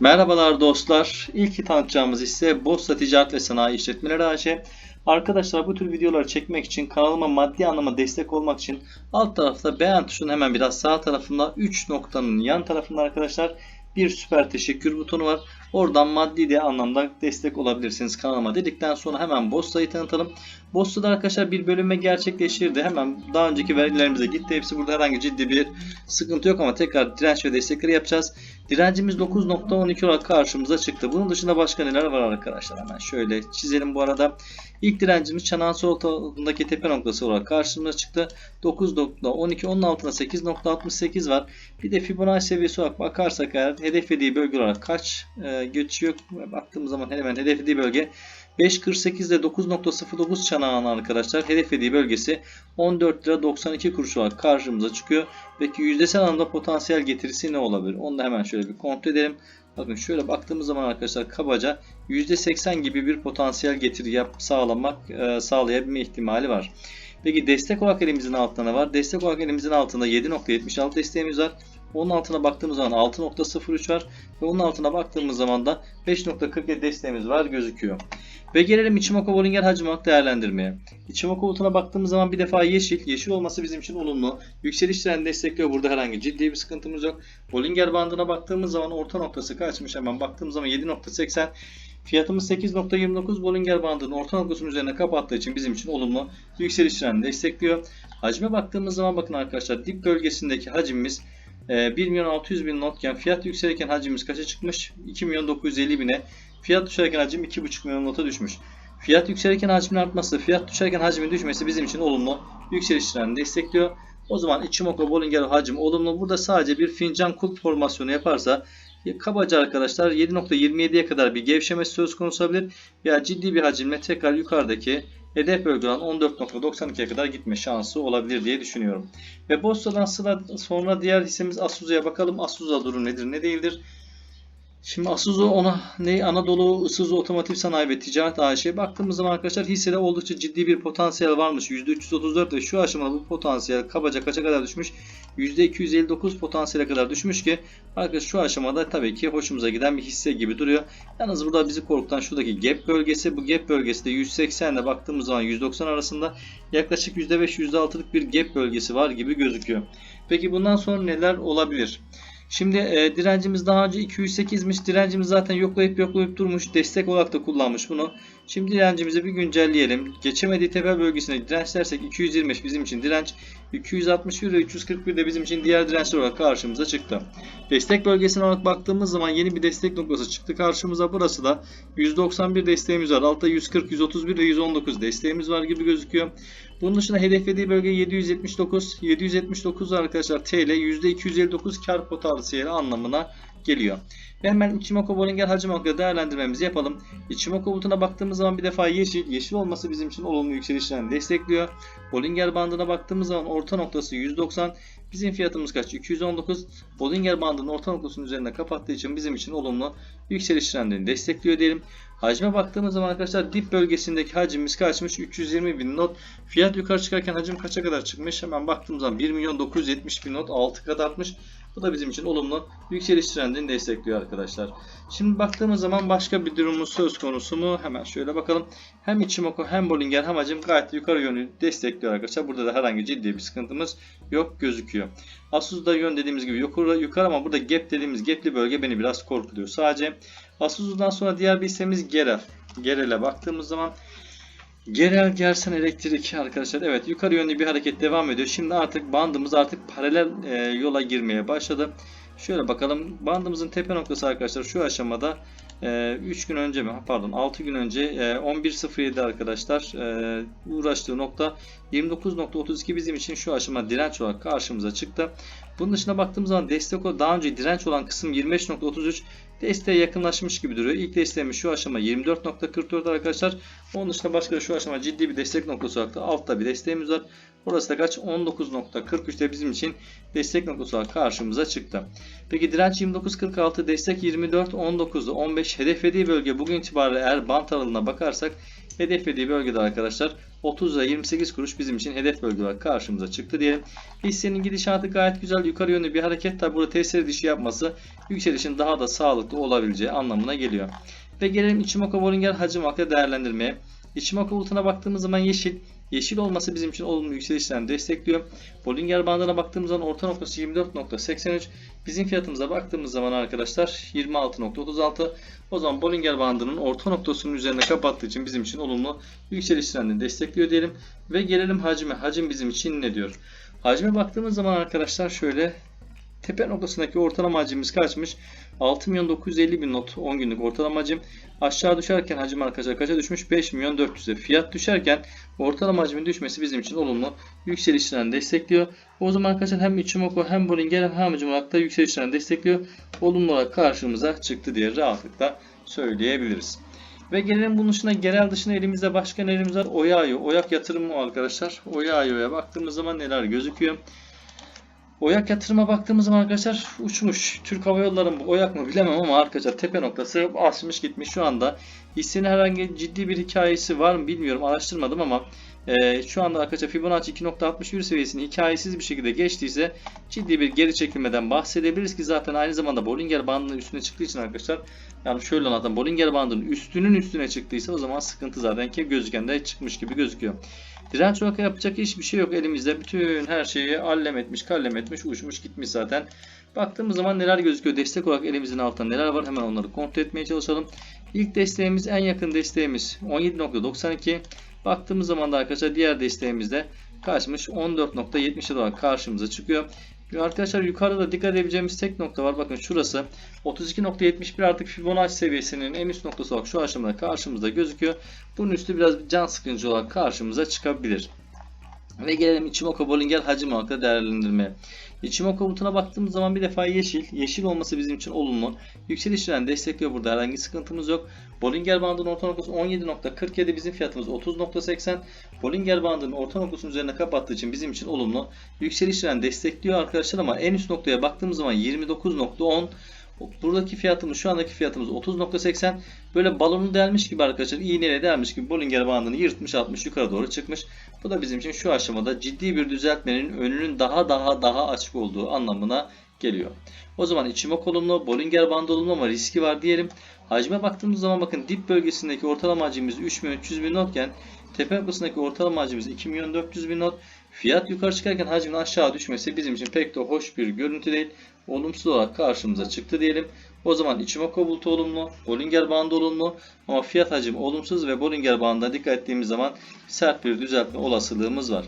Merhabalar dostlar. İlk tanıtacağımız ise Bosta Ticaret ve Sanayi İşletmeleri AŞ. Arkadaşlar bu tür videoları çekmek için kanalıma maddi anlamda destek olmak için alt tarafta beğen tuşunun hemen biraz sağ tarafında 3 noktanın yan tarafında arkadaşlar bir süper teşekkür butonu var. Oradan maddi de anlamda destek olabilirsiniz kanalıma dedikten sonra hemen Bosta'yı tanıtalım. Bosta'da arkadaşlar bir bölünme gerçekleşirdi. Hemen daha önceki verilerimize gitti. Hepsi burada herhangi ciddi bir sıkıntı yok ama tekrar direnç ve destekleri yapacağız. Direncimiz 9.12 olarak karşımıza çıktı. Bunun dışında başka neler var arkadaşlar? Hemen şöyle çizelim bu arada. İlk direncimiz çanağın sol tarafındaki tepe noktası olarak karşımıza çıktı. 9.12 onun altında 8.68 var. Bir de Fibonacci seviyesi olarak bakarsak eğer hedeflediği bölge olarak kaç e, geçiyor? Baktığımız zaman hemen hedeflediği bölge 5.48 ile 9.09 çanağın arkadaşlar hedeflediği bölgesi 14 lira 92 kuruş olarak karşımıza çıkıyor. Peki yüzdesel anlamda potansiyel getirisi ne olabilir? Onu da hemen şöyle bir kontrol edelim. Bakın şöyle baktığımız zaman arkadaşlar kabaca %80 gibi bir potansiyel getiri yap, sağlamak e, sağlayabilme ihtimali var. Peki destek olarak elimizin altında ne var? Destek olarak elimizin altında 7.76 desteğimiz var. Onun altına baktığımız zaman 6.03 var. Ve onun altına baktığımız zaman da 5.47 desteğimiz var gözüküyor. Ve gelelim Ichimoku Bollinger hacim olarak değerlendirmeye. Ichimoku bulutuna baktığımız zaman bir defa yeşil. Yeşil olması bizim için olumlu. Yükseliş trendi destekliyor. Burada herhangi ciddi bir sıkıntımız yok. Bollinger bandına baktığımız zaman orta noktası kaçmış hemen baktığımız zaman 7.80 Fiyatımız 8.29 Bollinger bandının orta noktasının üzerine kapattığı için bizim için olumlu yükseliş trendi destekliyor. Hacme baktığımız zaman bakın arkadaşlar dip bölgesindeki hacimimiz 1 milyon 600 bin notken fiyat yükselirken hacimimiz kaça çıkmış? 2 milyon 950 bine. Fiyat düşerken hacim 2,5 milyon nota düşmüş. Fiyat yükselirken hacmin artması, fiyat düşerken hacmin düşmesi bizim için olumlu yükseliş trendini destekliyor. O zaman Ichimoku Bollinger hacim olumlu. Burada sadece bir fincan kulp formasyonu yaparsa kabaca arkadaşlar 7.27'ye kadar bir gevşemesi söz konusu olabilir. Veya ciddi bir hacimle tekrar yukarıdaki hedef bölge olan 14.92'ye kadar gitme şansı olabilir diye düşünüyorum. Ve Bosta'dan sıra sonra diğer hissemiz Asuza'ya bakalım. Asuza durum nedir ne değildir? Şimdi Asuzu ona ne Anadolu Isuzu Otomotiv Sanayi ve Ticaret AŞ'ye baktığımız zaman arkadaşlar hissede oldukça ciddi bir potansiyel varmış. %334 ve şu aşamada bu potansiyel kabaca kaça kadar düşmüş? %259 potansiyele kadar düşmüş ki arkadaşlar şu aşamada tabii ki hoşumuza giden bir hisse gibi duruyor. Yalnız burada bizi korkutan şuradaki gap bölgesi. Bu gap bölgesi de 180 ile baktığımız zaman 190 arasında yaklaşık %5-%6'lık bir gap bölgesi var gibi gözüküyor. Peki bundan sonra neler olabilir? Şimdi e, direncimiz daha önce 208'miş. Direncimiz zaten yoklayıp yoklayıp durmuş. Destek olarak da kullanmış bunu. Şimdi direncimizi bir güncelleyelim. Geçemediği tepe bölgesine direnç dersek 225 bizim için direnç. 261 ve 341 de bizim için diğer dirençler olarak karşımıza çıktı. Destek bölgesine olarak baktığımız zaman yeni bir destek noktası çıktı karşımıza. Burası da 191 desteğimiz var. Altta 140, 131 ve 119 desteğimiz var gibi gözüküyor. Bunun dışında hedeflediği bölge 779. 779 arkadaşlar TL %259 kar potansiyeli anlamına geliyor. Ve hemen Ichimoku Bollinger hacim olarak değerlendirmemizi yapalım. Ichimoku bulutuna baktığımız zaman bir defa yeşil. Yeşil olması bizim için olumlu yükselişlerini destekliyor. Bollinger bandına baktığımız zaman orta noktası 190. Bizim fiyatımız kaç? 219. Bollinger bandının orta noktasının üzerine kapattığı için bizim için olumlu yükseliş trendini destekliyor diyelim. Hacme baktığımız zaman arkadaşlar dip bölgesindeki hacimimiz kaçmış? 320 bin not. Fiyat yukarı çıkarken hacim kaça kadar çıkmış? Hemen baktığımız zaman 1 milyon 970 bin not 6 kat artmış. Bu da bizim için olumlu yükseliş trendini destekliyor arkadaşlar. Şimdi baktığımız zaman başka bir durumumuz söz konusu mu? Hemen şöyle bakalım. Hem Ichimoku hem Bollinger hem hacim gayet yukarı yönü destekliyor arkadaşlar. Burada da herhangi ciddi bir sıkıntımız yok gözüküyor. Asus'da yön dediğimiz gibi yukarı, yukarı ama burada gap dediğimiz gapli bölge beni biraz korkutuyor. Sadece Asus'dan sonra diğer bir hissemiz Gerel. Gerel'e baktığımız zaman Genel Gersen Elektrik arkadaşlar evet yukarı yönlü bir hareket devam ediyor. Şimdi artık bandımız artık paralel e, yola girmeye başladı. Şöyle bakalım bandımızın tepe noktası arkadaşlar şu aşamada e, 3 gün önce mi pardon 6 gün önce e, 11.07 arkadaşlar e, uğraştığı nokta 29.32 bizim için şu aşama direnç olarak karşımıza çıktı. Bunun dışına baktığımız zaman destek o daha önce direnç olan kısım 25.33 desteğe yakınlaşmış gibi duruyor. İlk desteğimiz şu aşama 24.44 arkadaşlar. Onun dışında başka şu aşama ciddi bir destek noktası olarak da altta bir desteğimiz var. Burası da kaç? 19.43'te bizim için destek noktası olarak karşımıza çıktı. Peki direnç 29.46 destek 24.19'da 15 hedeflediği bölge bugün itibariyle eğer bant aralığına bakarsak hedeflediği bölgede arkadaşlar 30 lira 28 kuruş bizim için hedef bölge olarak karşımıza çıktı diyelim. Hissenin gidişatı gayet güzel yukarı yönlü bir hareket. Tabi burada tesir dişi yapması yükselişin daha da sağlıklı olabileceği anlamına geliyor. Ve gelelim Ichimoku Bollinger hacim vakti değerlendirmeye. Ichimoku bulutuna baktığımız zaman yeşil. Yeşil olması bizim için olumlu yükselişlerini destekliyor. Bollinger bandına baktığımız zaman orta noktası 24.83. Bizim fiyatımıza baktığımız zaman arkadaşlar 26.36. O zaman Bollinger bandının orta noktasının üzerine kapattığı için bizim için olumlu yükselişlerini destekliyor diyelim. Ve gelelim hacme. Hacim bizim için ne diyor? Hacme baktığımız zaman arkadaşlar şöyle tepe noktasındaki ortalama hacimimiz kaçmış? 6 milyon 950 bin not 10 günlük ortalama hacim. Aşağı düşerken hacim arkadaşlar kaça düşmüş? 5 milyon 400'e. Fiyat düşerken ortalama hacmin düşmesi bizim için olumlu yükselişlerini destekliyor. O zaman arkadaşlar hem Ichimoku hem Bollinger hem hacim olarak da yükselişlerini destekliyor. Olumlu olarak karşımıza çıktı diye rahatlıkla söyleyebiliriz. Ve gelelim bunun dışında genel dışında elimizde başka nelerimiz var? Oyayo, Oyak yatırımı arkadaşlar. Oyayo'ya baktığımız zaman neler gözüküyor? Oyak yatırıma baktığımız zaman arkadaşlar uçmuş. Türk Hava Yolları mı Oyak mı bilemem ama arkadaşlar tepe noktası aşmış gitmiş şu anda. Hissenin herhangi ciddi bir hikayesi var mı bilmiyorum araştırmadım ama e, şu anda arkadaşlar Fibonacci 2.61 seviyesini hikayesiz bir şekilde geçtiyse ciddi bir geri çekilmeden bahsedebiliriz ki zaten aynı zamanda Bollinger bandının üstüne çıktığı için arkadaşlar yani şöyle anlatalım Bollinger bandının üstünün üstüne çıktıysa o zaman sıkıntı zaten ki gözüken de çıkmış gibi gözüküyor. Direnç olarak yapacak hiçbir şey yok elimizde. Bütün her şeyi allem etmiş, kallem etmiş, uçmuş gitmiş zaten. Baktığımız zaman neler gözüküyor? Destek olarak elimizin altında neler var? Hemen onları kontrol etmeye çalışalım. İlk desteğimiz, en yakın desteğimiz 17.92. Baktığımız zaman da arkadaşlar diğer desteğimizde kaçmış? 14.70 olarak karşımıza çıkıyor. Arkadaşlar yukarıda da dikkat edebileceğimiz tek nokta var. Bakın şurası 32.71 artık Fibonacci seviyesinin en üst noktası olarak şu aşamada karşımızda gözüküyor. Bunun üstü biraz can sıkıcı olarak karşımıza çıkabilir. Ve gelelim Ichimoku Bollinger hacim olarak değerlendirmeye. Ichimoku bulutuna baktığımız zaman bir defa yeşil. Yeşil olması bizim için olumlu. Yükselişlerini destekliyor burada herhangi sıkıntımız yok. Bollinger bandının orta noktası 17.47 bizim fiyatımız 30.80. Bollinger bandının orta noktasının üzerine kapattığı için bizim için olumlu. Yükselişlerini destekliyor arkadaşlar ama en üst noktaya baktığımız zaman 29.10 Buradaki fiyatımız şu andaki fiyatımız 30.80 böyle balonu delmiş gibi arkadaşlar iğneyle delmiş gibi Bollinger bandını yırtmış atmış yukarı doğru çıkmış. Bu da bizim için şu aşamada ciddi bir düzeltmenin önünün daha daha daha açık olduğu anlamına geliyor. O zaman içime kolumlu Bollinger bandı olumlu ama riski var diyelim. Hacme baktığımız zaman bakın dip bölgesindeki ortalama hacimimiz 3.300 bin notken tepe noktasındaki ortalama hacimimiz 2.400 bin not. Fiyat yukarı çıkarken hacmin aşağı düşmesi bizim için pek de hoş bir görüntü değil. Olumsuz olarak karşımıza çıktı diyelim. O zaman Ichimoku bulutu olumlu, Bollinger bandı olumlu ama fiyat hacmi olumsuz ve Bollinger bandına dikkat ettiğimiz zaman sert bir düzeltme olasılığımız var.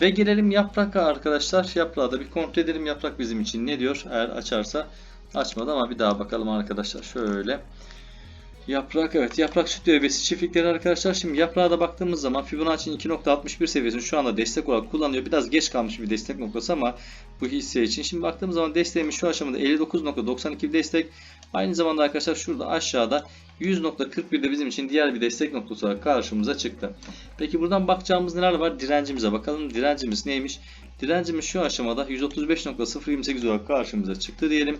Ve gelelim yapraka arkadaşlar. Yaprağı da bir kontrol edelim. Yaprak bizim için ne diyor? Eğer açarsa açmadı ama bir daha bakalım arkadaşlar. Şöyle. Yaprak evet yaprak süt öbesi çiftlikleri arkadaşlar. Şimdi yaprağa da baktığımız zaman Fibonacci'nin 2.61 seviyesini şu anda destek olarak kullanıyor. Biraz geç kalmış bir destek noktası ama bu hisse için. Şimdi baktığımız zaman desteğimiz şu aşamada 59.92 destek. Aynı zamanda arkadaşlar şurada aşağıda 100.41 de bizim için diğer bir destek noktası olarak karşımıza çıktı. Peki buradan bakacağımız neler var? Direncimize bakalım. Direncimiz neymiş? Direncimiz şu aşamada 135.028 olarak karşımıza çıktı diyelim.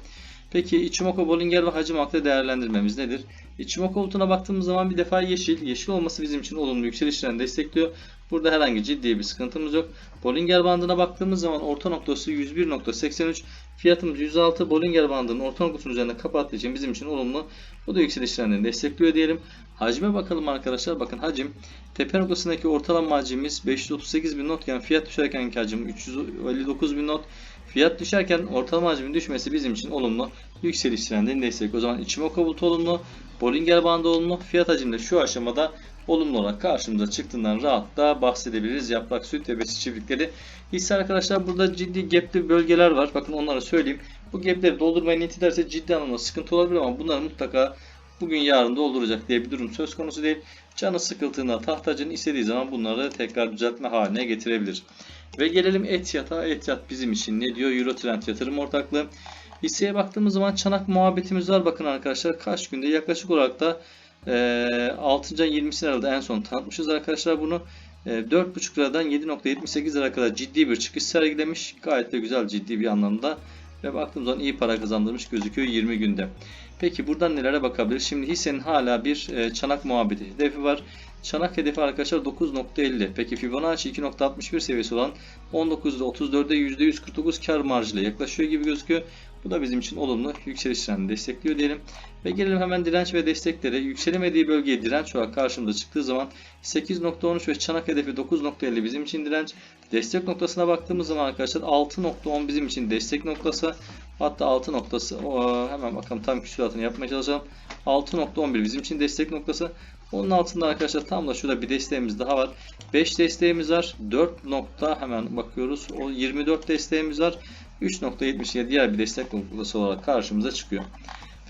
Peki Ichimoku Bollinger ve hacim haklı değerlendirmemiz nedir? Ichimoku bulutuna baktığımız zaman bir defa yeşil. Yeşil olması bizim için olumlu yükselişlerini destekliyor. Burada herhangi ciddi bir sıkıntımız yok. Bollinger bandına baktığımız zaman orta noktası 101.83. Fiyatımız 106. Bollinger bandının orta noktasının üzerine kapattığı için bizim için olumlu. Bu da yükselişlerini destekliyor diyelim. Hacme bakalım arkadaşlar. Bakın hacim tepe noktasındaki ortalama hacimimiz 538 bin notken fiyat düşerken hacim 359 bin not. Fiyat düşerken ortalama hacmin düşmesi bizim için olumlu. Yükseliş trendini destek. O zaman Ichimoku bulutu olumlu. Bollinger bandı olumlu. Fiyat hacimde şu aşamada olumlu olarak karşımıza çıktığından rahatla bahsedebiliriz. Yaprak süt ve besi çiftlikleri. Hisse arkadaşlar burada ciddi gapli bölgeler var. Bakın onları söyleyeyim. Bu gapleri doldurmaya niyet ederse ciddi anlamda sıkıntı olabilir ama bunları mutlaka bugün yarın dolduracak diye bir durum söz konusu değil. Canı sıkıldığında tahtacının istediği zaman bunları tekrar düzeltme haline getirebilir. Ve gelelim Etiyat'a. Etiyat bizim için ne diyor? Eurotrend yatırım ortaklığı. Hisseye baktığımız zaman çanak muhabbetimiz var. Bakın arkadaşlar kaç günde yaklaşık olarak da e, 6. ayın 20'sine herhalde en son tanıtmışız arkadaşlar bunu. E, 4.5 liradan 7.78 lira kadar ciddi bir çıkış sergilemiş. Gayet de güzel ciddi bir anlamda. Ve baktığımız zaman iyi para kazandırmış gözüküyor 20 günde. Peki buradan nelere bakabiliriz? Şimdi hissenin hala bir e, çanak muhabbeti hedefi var. Çanak hedefi arkadaşlar 9.50. Peki Fibonacci 2.61 seviyesi olan 19'da 34'de %149 kar marjıyla yaklaşıyor gibi gözüküyor. Bu da bizim için olumlu yükseliş trendini destekliyor diyelim. Ve gelelim hemen direnç ve desteklere. Yükselemediği bölgeye direnç olarak karşımıza çıktığı zaman 8.13 ve çanak hedefi 9.50 bizim için direnç. Destek noktasına baktığımız zaman arkadaşlar 6.10 bizim için destek noktası. Hatta 6 noktası o, hemen bakalım tam küsuratını yapmaya çalışalım. 6.11 bizim için destek noktası. Onun altında arkadaşlar tam da şurada bir desteğimiz daha var. 5 desteğimiz var. 4 nokta hemen bakıyoruz. O 24 desteğimiz var. 3.72 diğer bir destek noktası olarak karşımıza çıkıyor.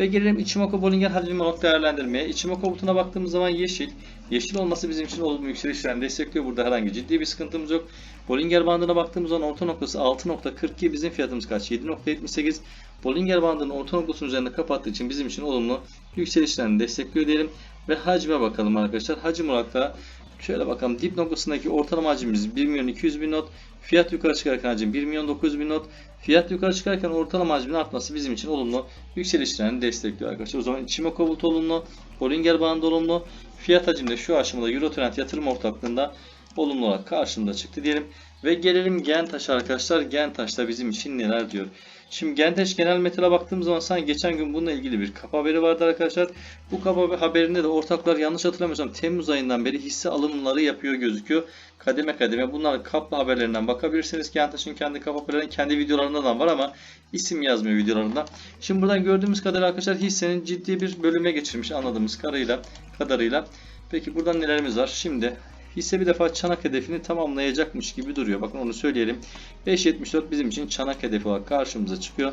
Ve gelelim Ichimoku Bollinger hacim olarak değerlendirmeye. Ichimoku butuna baktığımız zaman yeşil. Yeşil olması bizim için olumlu yükselişlerini destekliyor. Burada herhangi ciddi bir sıkıntımız yok. Bollinger bandına baktığımız zaman orta noktası 6.42 bizim fiyatımız kaç? 7.78. Bollinger bandının orta noktasının üzerinde kapattığı için bizim için olumlu yükselişlerini destekliyor diyelim. Ve hacme bakalım arkadaşlar. Hacim olarak da şöyle bakalım. Dip noktasındaki ortalama hacmimiz 1 milyon 200 bin not. Fiyat yukarı çıkarken hacim 1 milyon 900 bin not. Fiyat yukarı çıkarken ortalama hacmin artması bizim için olumlu yükselişlerini destekliyor arkadaşlar. O zaman Ichimoku bulut olumlu. Bollinger bandı olumlu. Fiyat hacimde şu aşamada Eurotrend yatırım ortaklığında olumlu olarak karşımıza çıktı diyelim. Ve gelelim Gentaş arkadaşlar. Gentaş'ta bizim için neler diyor. Şimdi Gentaş genel metale baktığımız zaman sanki geçen gün bununla ilgili bir kapa haberi vardı arkadaşlar. Bu kapa haberinde de ortaklar yanlış hatırlamıyorsam Temmuz ayından beri hisse alımları yapıyor gözüküyor. Kademe kademe bunlar kapla haberlerinden bakabilirsiniz. Gentaş'ın kendi kapa haberlerinin kendi videolarında da var ama isim yazmıyor videolarında. Şimdi buradan gördüğümüz kadarıyla arkadaşlar hissenin ciddi bir bölüme geçirmiş anladığımız kadarıyla. kadarıyla. Peki buradan nelerimiz var? Şimdi Hisse bir defa çanak hedefini tamamlayacakmış gibi duruyor. Bakın onu söyleyelim. 5.74 bizim için çanak hedefi olarak karşımıza çıkıyor.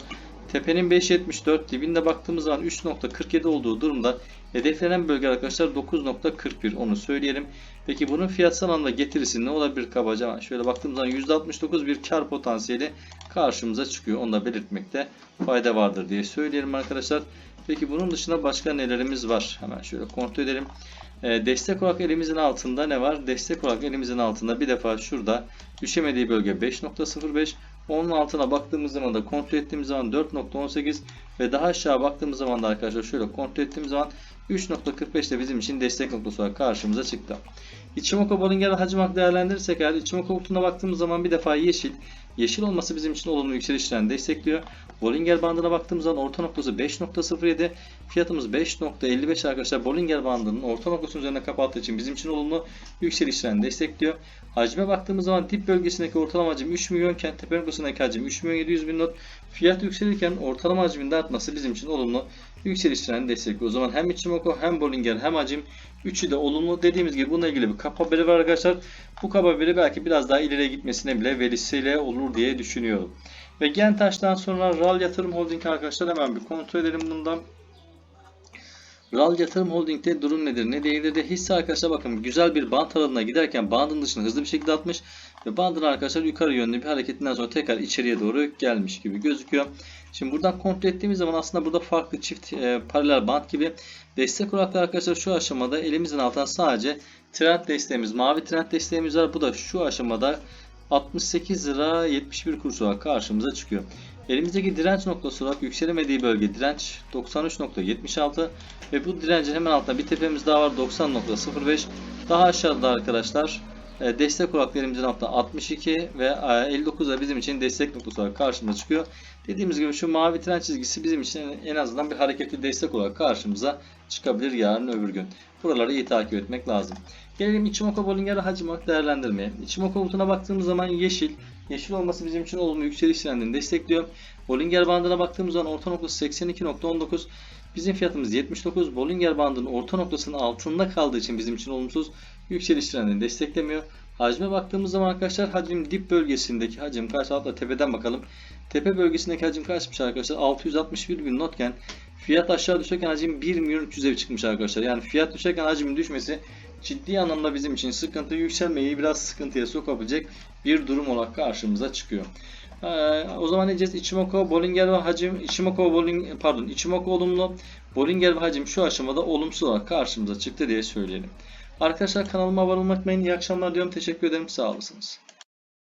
Tepenin 5.74 dibinde baktığımız zaman 3.47 olduğu durumda hedeflenen bölge arkadaşlar 9.41 onu söyleyelim. Peki bunun fiyatsal anlamda getirisi ne olabilir kabaca? Şöyle baktığımız zaman %69 bir kar potansiyeli karşımıza çıkıyor. Onu da belirtmekte fayda vardır diye söyleyelim arkadaşlar. Peki bunun dışında başka nelerimiz var? Hemen şöyle kontrol edelim. E, destek olarak elimizin altında ne var? Destek olarak elimizin altında bir defa şurada düşemediği bölge 5.05. Onun altına baktığımız zaman da kontrol ettiğimiz zaman 4.18 ve daha aşağı baktığımız zaman da arkadaşlar şöyle kontrol ettiğimiz zaman 3.45 de bizim için destek noktası olarak karşımıza çıktı. Ichimoku Bollinger hacim olarak değerlendirirsek eğer Ichimoku butuna baktığımız zaman bir defa yeşil. Yeşil olması bizim için olumlu yükselişlerini destekliyor. Bollinger bandına baktığımız zaman orta noktası 5.07. Fiyatımız 5.55 arkadaşlar. Bollinger bandının orta noktasının üzerine kapattığı için bizim için olumlu yükselişlerini destekliyor. Hacme baktığımız zaman dip bölgesindeki ortalama hacim 3 milyonken tepe noktasındaki hacim 3 milyon 700 bin not. Fiyat yükselirken ortalama hacmin de artması bizim için olumlu yükselişlerini destekliyor. O zaman hem Ichimoku hem Bollinger hem hacim üçü de olumlu. Dediğimiz gibi bununla ilgili bir kap haberi var arkadaşlar. Bu kap haberi belki biraz daha ileriye gitmesine bile verisiyle olur diye düşünüyorum. Ve Gentaş'tan sonra RAL Yatırım Holding arkadaşlar hemen bir kontrol edelim bundan. RAL Yatırım Holding'de durum nedir ne değildir de hisse arkadaşlar bakın güzel bir band aralığına giderken bandın dışına hızlı bir şekilde atmış ve bandın arkadaşlar yukarı yönlü bir hareketinden sonra tekrar içeriye doğru gelmiş gibi gözüküyor. Şimdi buradan kontrol ettiğimiz zaman aslında burada farklı çift e, paralel band gibi destek olarak da arkadaşlar şu aşamada elimizin altından sadece trend desteğimiz mavi trend desteğimiz var. Bu da şu aşamada 68 lira 71 kuruş olarak karşımıza çıkıyor. Elimizdeki direnç noktası olarak yükselemediği bölge direnç 93.76 ve bu direncin hemen altında bir tepemiz daha var 90.05. Daha aşağıda arkadaşlar e, destek olarak elimizin altında 62 ve 59 da bizim için destek noktası olarak karşımıza çıkıyor. Dediğimiz gibi şu mavi tren çizgisi bizim için en azından bir hareketli destek olarak karşımıza çıkabilir yarın öbür gün. Buraları iyi takip etmek lazım. Gelelim Ichimoku Bollinger'ı hacim olarak değerlendirmeye. Ichimoku butuna baktığımız zaman yeşil. Yeşil olması bizim için olumlu yükseliş trendini destekliyor. Bollinger bandına baktığımız zaman orta noktası 82.19. Bizim fiyatımız 79. Bollinger bandının orta noktasının altında kaldığı için bizim için olumsuz yükseliş trendini desteklemiyor. Hacme baktığımız zaman arkadaşlar hacim dip bölgesindeki hacim kaç? Altta tepeden bakalım. Tepe bölgesindeki hacim kaçmış arkadaşlar? 661 bin notken fiyat aşağı düşerken hacim 1 milyon 300'e çıkmış arkadaşlar. Yani fiyat düşerken hacmin düşmesi ciddi anlamda bizim için sıkıntı yükselmeyi biraz sıkıntıya sokabilecek bir durum olarak karşımıza çıkıyor. Ee, o zaman ne diyeceğiz? Ichimoku, Bollinger ve hacim, Ichimoku, Bollinger, pardon, Ichimoku olumlu, Bollinger ve hacim şu aşamada olumsuz olarak karşımıza çıktı diye söyleyelim. Arkadaşlar kanalıma abone olmayı unutmayın. İyi akşamlar diyorum. Teşekkür ederim. Sağ olasınız.